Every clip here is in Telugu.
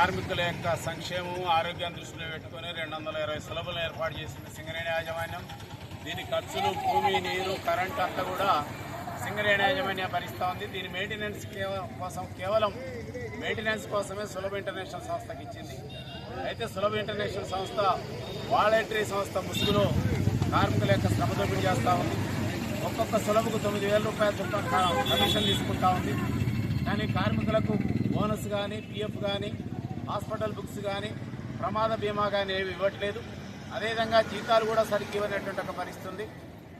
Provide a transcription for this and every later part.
కార్మికుల యొక్క సంక్షేమం ఆరోగ్యం దృష్టిలో పెట్టుకుని రెండు వందల ఇరవై సులభలు ఏర్పాటు చేసింది సింగరేణి యాజమాన్యం. దీని ఖర్చులు భూమి నీరు కరెంట్ అంతా కూడా సింగరేణి యాజమాన్యం భరిస్తూ ఉంది. దీని మెయింటెనెన్స్ కోసం కేవలం మెయింటెనెన్స్ కోసమే సులభ ఇంటర్నేషనల్ సంస్థకి ఇచ్చింది. అయితే సులభ ఇంటర్నేషనల్ సంస్థ వాలంటరీ సంస్థ ముసుగులో కార్మికుల యొక్క శ్రమ దోపిడీ చేస్తూ ఉంది. ఒక్కొక్క సులభకు తొమ్మిది వేల రూపాయల చొప్పున కమిషన్ తీసుకుంటా ఉంది. కానీ కార్మికులకు బోనస్ కానీ పిఎఫ్ కానీ హాస్పిటల్ బుక్స్ కానీ ప్రమాద బీమా కానీ ఏవి ఇవ్వట్లేదు. అదేవిధంగా జీతాలు కూడా సరిగ్గా ఇవ్వనటువంటి ఒక పరిస్థితి ఉంది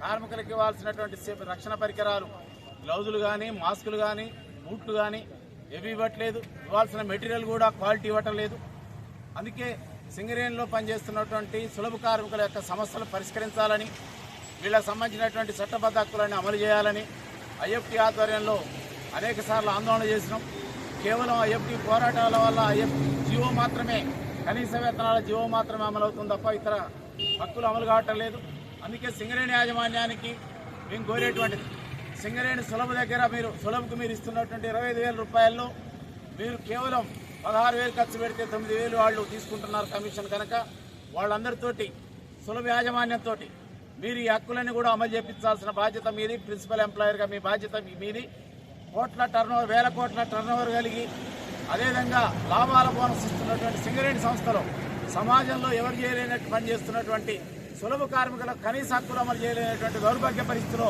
కార్మికులకు ఇవ్వాల్సినటువంటి రక్షణ పరికరాలు గ్లౌజులు కానీ మాస్కులు కానీ బూట్లు కానీ ఏవి ఇవ్వట్లేదు. ఇవ్వాల్సిన మెటీరియల్ కూడా క్వాలిటీ ఇవ్వటం లేదు. అందుకే సింగరేణిలో పనిచేస్తున్నటువంటి సులభ కార్మికుల యొక్క సమస్యలు పరిష్కరించాలని వీళ్ళకి సంబంధించినటువంటి చట్టబద్ధ హక్కులను అమలు చేయాలని ఐఎఫ్టీ ఆధ్వర్యంలో అనేక సార్లు ఆందోళన చేసినాం. కేవలం ఐఎఫ్టీ పోరాటాల వల్ల ఐఎఫ్టీ జీవో మాత్రమే. కనీస వేతనాల జీవో మాత్రమే అమలు అవుతుంది తప్ప ఇతర హక్కులు అమలు కావటం లేదు. అందుకే సింగరేణి యాజమాన్యానికి మేము కోరేటువంటిది. సింగరేణి సులభ దగ్గర మీరు సులభకు మీరు ఇస్తున్నటువంటి ఇరవై ఐదు వేల రూపాయల్లో మీరు కేవలం పదహారు వేలు ఖర్చు పెడితే తొమ్మిది వేలు వాళ్ళు తీసుకుంటున్నారు కమిషన్ కనుక. వాళ్ళందరితోటి సులభ యాజమాన్యంతో మీరు ఈ హక్కులన్నీ కూడా అమలు చేపించాల్సిన బాధ్యత మీది. ప్రిన్సిపల్ ఎంప్లాయర్గా మీ బాధ్యత మీది. కోట్ల టర్నోవర్ వేల కోట్ల టర్నోవర్ కలిగి అదేవిధంగా లాభాల బోనస్ ఇస్తున్నటువంటి సింగరేణి సంస్థలు సమాజంలో ఎవరు చేయలేనట్టు పనిచేస్తున్నటువంటి సులభ కార్మికులకు కనీస హక్కులు అమలు చేయలేనటువంటి దౌర్భాగ్య పరిస్థితిలో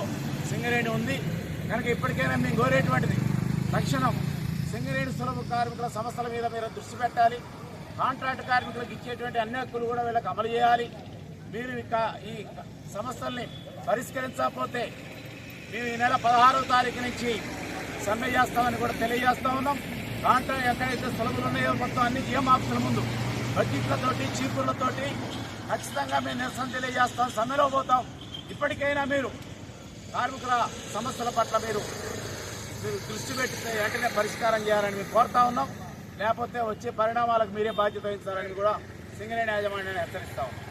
సింగరేణి ఉంది. కనుక ఇప్పటికైనా మేము కోరేటువంటిది తక్షణం సింగరేణి సులభ కార్మికుల సమస్యల మీద మీరు దృష్టి పెట్టాలి. కాంట్రాక్ట్ కార్మికులకు ఇచ్చేటువంటి అన్ని హక్కులు కూడా వీళ్ళకి అమలు చేయాలి. మీరు ఇక ఈ సమస్యల్ని పరిష్కరించకపోతే మేము ఈ నెల పదహారవ తారీఖు నుంచి సమ్మె చేస్తామని కూడా తెలియజేస్తా ఉన్నాం. దాంట్లో ఎక్కడైతే స్థలములు ఉన్నాయో మొత్తం అన్ని ఏం ఆఫీసుల ముందు. బడ్జెట్లతోటి చీపుర్లతోటి ఖచ్చితంగా మేము నిరసన తెలియజేస్తాం సమ్మెలో పోతాం. ఇప్పటికైనా మీరు కార్మికుల సమస్యల పట్ల మీరు మీరు దృష్టి పెట్టి వెంటనే పరిష్కారం చేయాలని మేము కోరుతా ఉన్నాం. లేకపోతే వచ్చే పరిణామాలకు మీరే బాధ్యత వహించాలని కూడా సింగరేణి యాజమాన్యాన్ని హెచ్చరిస్తా ఉన్నాం.